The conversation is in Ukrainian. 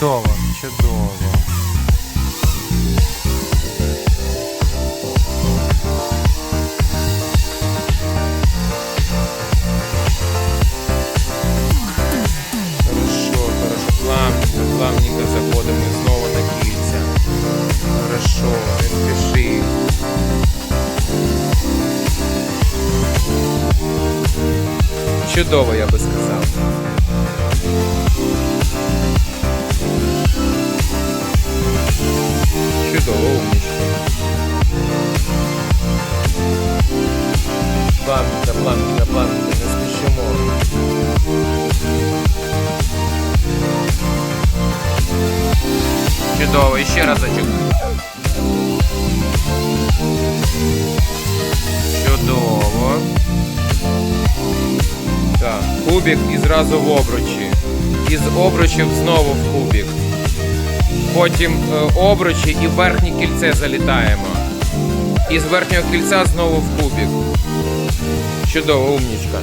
Чудово, чудово. Хорошо. Плавненько, плавненько заходимо і знову на кільця. Хорошо, не. Чудово, я би сказав. Чудово, умнички. Плавненько, плавненько, плавненько, не спішимо. Чудово, і ще разочок. Чудово. Так, кубик і зразу в обручі. Із обручів знову в кубик. Потім е, обручі і верхнє кільце залітаємо. І з верхнього кільця знову в кубик. Чудово, умнічка.